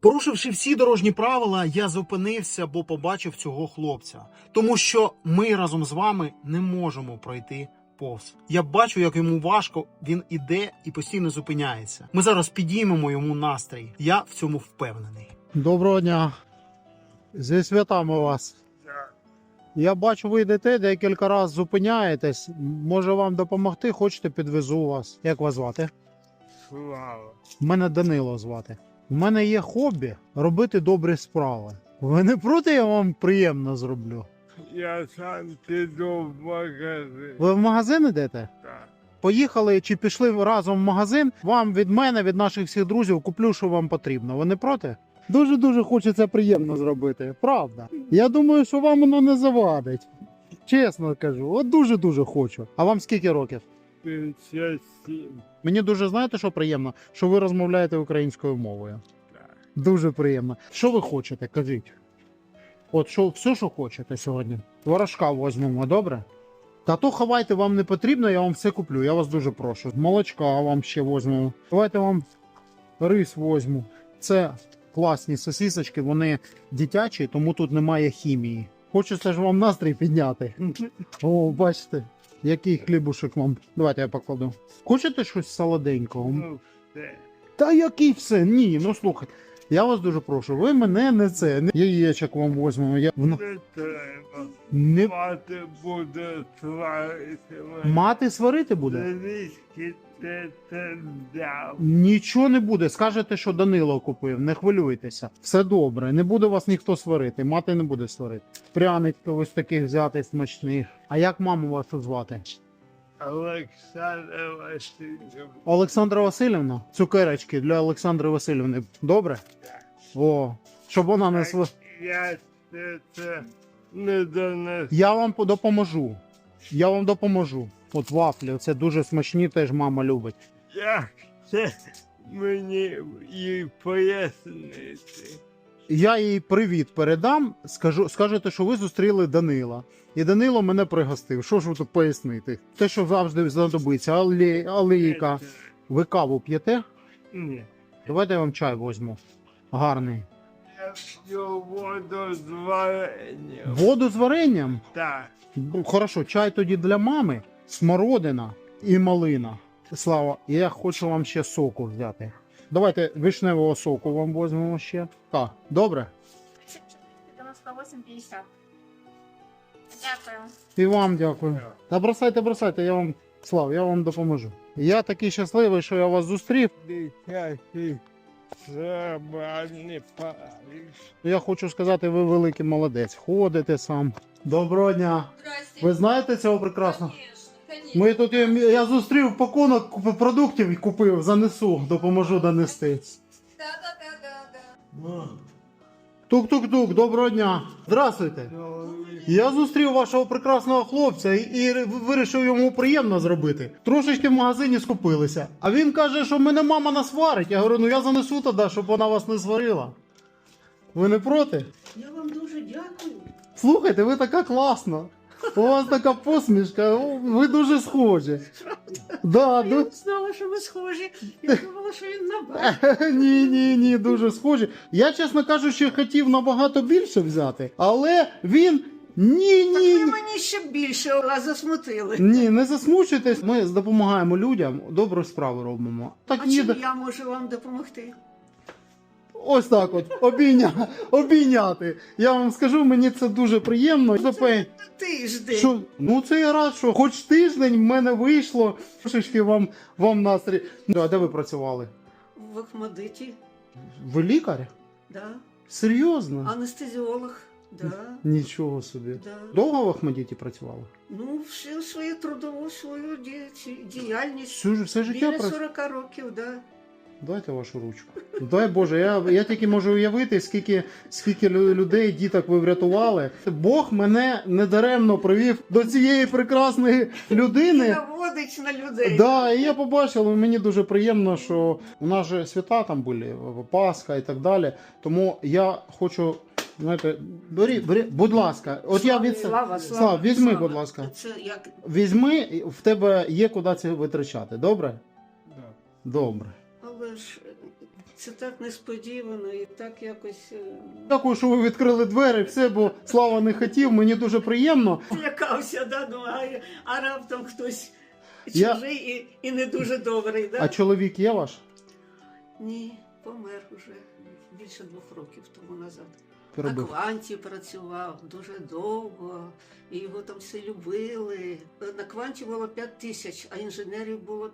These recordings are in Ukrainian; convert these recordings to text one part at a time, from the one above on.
Порушивши всі дорожні правила, я зупинився, бо побачив цього хлопця. Тому що ми разом з вами не можемо пройти повз. Я бачу, як йому важко, він іде і постійно зупиняється. Ми зараз підіймемо йому настрій. Я в цьому впевнений. Доброго дня. Зі святами вас. Я бачу, ви йдете декілька разів зупиняєтесь. Може вам допомогти? Хочете, підвезу вас. Як вас звати? Слава. Мене Данило звати. У мене є хобі робити добрі справи. Ви не проти, я вам приємно зроблю. Я сам піду в магазин. Ви в магазин йдете? Так. Поїхали чи пішли разом в магазин? Вам від мене, від наших всіх друзів, куплю, що вам потрібно. Ви не проти? Дуже дуже хочеться приємно зробити. Правда. Я думаю, що вам воно не завадить. Чесно кажу, от дуже дуже хочу. А вам скільки років? 57. Мені дуже знаєте, що приємно, що ви розмовляєте українською мовою. Так. Дуже приємно. Що ви хочете, кажіть? От що, все, що хочете сьогодні. Творожка візьмемо, добре? Та то ховайте, вам не потрібно, я вам все куплю. Я вас дуже прошу. Молочка вам ще візьмемо. Давайте вам рис візьму. Це класні сосісочки, вони дитячі, тому тут немає хімії. Хочеться ж вам настрій підняти. О, бачите, який хлібушок вам. Давайте я покладу. Хочете щось солоденького? Ну, все. Та який все? Ні, ну слухай. Я вас дуже прошу, ви мене не це. Не яєчок вам возьмемо. Я в- Не треба. не Мати буде сварити мене. мати сварити буде. Взяв? Нічого не буде. Скажете, що Данило купив, не хвилюйтеся. Все добре, не буде вас ніхто сварити. Мати не буде сварити. Пряників ось таких взяти смачних. А як маму вашу звати? Олександр Васильович. Олександра Васильівна? Цукерочки для Олександри Васильівни. Добре? О, щоб вона не сва... Я це не донесу. Я вам допоможу. Я вам допоможу. От вафлі, це дуже смачні, теж мама любить. Як це мені їй пояснити? Я їй привіт передам. Скажу, скажете, що ви зустріли Данила. І Данило мене пригостив. Що ж ви тут пояснити? Те, що завжди знадобиться, але алейка. Ви каву п'єте? Ні. Давайте я вам чай візьму. Гарний. Я п'ю воду з варенням. Воду з варенням. Так. Хорошо, чай тоді для мами, смородина і малина. Слава, я хочу вам ще соку взяти. Давайте вишневого соку вам візьмемо ще. Так, добре? 98,50. Дякую. І вам дякую. Та бросайте, бросайте, я вам Слав, я вам допоможу. Я такий щасливий, що я вас зустрів. Дитячий. Я хочу сказати, ви великий молодець. Ходите сам. Доброго дня. Здрасте. Ви знаєте цього прекрасно? Конечно, конечно. Ми тут я, я зустрів пакунок продуктів і купив, занесу, допоможу донести. Да, да, да, да, да. Тук-тук-тук, доброго дня. Здравствуйте. Я зустрів вашого прекрасного хлопця і, і вирішив йому приємно зробити. Трошечки в магазині скупилися. А він каже, що мене мама насварить. Я говорю, ну я занесу тоді, щоб вона вас не сварила. Ви не проти? Я вам дуже дякую. Слухайте, ви така класна. У вас така посмішка, о, ви дуже схожі. Да, Я ду- знала, що ви схожі. Я думала, що він на вас. Ні, ні, ні, дуже схожі. Я, чесно кажучи, хотів набагато більше взяти, але він. Ні, Так ні. ви мені ще більше вас засмутили. Ні, не засмучуйтесь. Ми допомагаємо людям, добру справу робимо. Так А ні, чим я можу вам допомогти? Ось так от обійня, обійняти. Я вам скажу, мені це дуже приємно. Запе- Тиждень. Що, ну це я рад, що хоч тиждень в мене вийшло. Трошечки вам, вам настрій. Ну, А де ви працювали? В Ахмадиті, Ви лікар? да. Серйозно? анестезіолог, да. Нічого собі. да. Довго в Ахмадіті працювали? Ну, всю свою трудову свою ді- діяльність. Всю, все життя Біля працювали? 40 років, да. Дайте вашу ручку. Дай Боже, я, я тільки можу уявити, скільки, скільки людей, діток ви врятували. Бог мене недаремно привів до цієї прекрасної І людини. наводить на людей. Да, і я побачив, і мені дуже приємно, що у нас же свята там були, Пасха і так далі. Тому я хочу, знаєте, бери, бери, будь ласка, от я від Слава, Слав, візьми, слава. будь ласка. Це як Візьми, в тебе є куди це витрачати. Добре? Да. Добре. Але ж Це так несподівано і так якось е, Дякую, що ви відкрили двері, все, бо Слава не хотів, мені дуже приємно. злякався, да, ну, а, а раптом хтось Я- чужий і, і не дуже добрий. Да? А чоловік є ваш? Ні, помер уже більше двох років тому назад. На Перебив. кванті працював дуже довго, і його там всі любили. На кванті було 5 тисяч, а інженерів було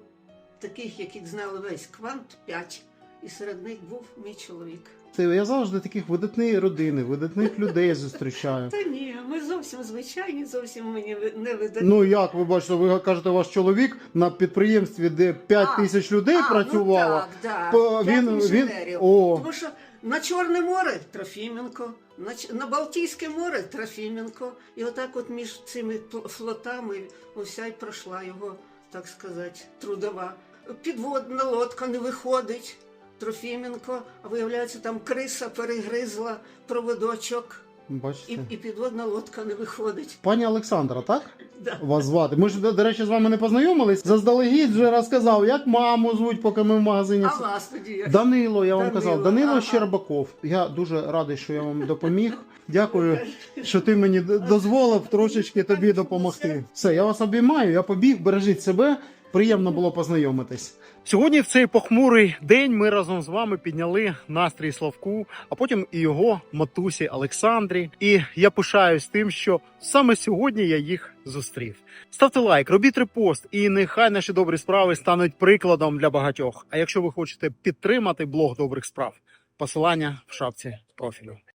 таких, які знали весь квант 5. І серед них був мій чоловік. Це я завжди таких видатних родини, видатних людей зустрічаю. Та ні, ми зовсім звичайні, зовсім мені не видані. Ну як ви бачите, ви кажете, ваш чоловік на підприємстві, де 5 А, тисяч людей А, працювало. Ну, так, да, він, він, о, Тому що на Чорне море Трофіменко, на, на Балтійське море Трофіменко. І отак от між цими флотами уся й пройшла його, так сказати, трудова. Підводна лодка не виходить. Трофіменко, а виявляється, там криса перегризла проводочок, і, бачите. і підводна лодка не виходить. Пані Олександра, так? Да. Вас звати. Ми ж, до речі, з вами не познайомились. Заздалегідь вже розказав, як маму звуть, поки ми в магазині. А вас тоді як? Данило, я вам казав, Данило ага. Щербаков. Я дуже радий, що я вам допоміг. Дякую, що ти мені дозволив трошечки тобі допомогти. Все, я вас обіймаю, я побіг, бережіть себе. Приємно було познайомитись. Сьогодні, в цей похмурий день, ми разом з вами підняли настрій Славку, а потім і його матусі Олександрі. І я пишаюсь тим, що саме сьогодні я їх зустрів. Ставте лайк, робіть репост, і нехай наші добрі справи стануть прикладом для багатьох. А якщо ви хочете підтримати блог добрих справ, посилання в шапці профілю.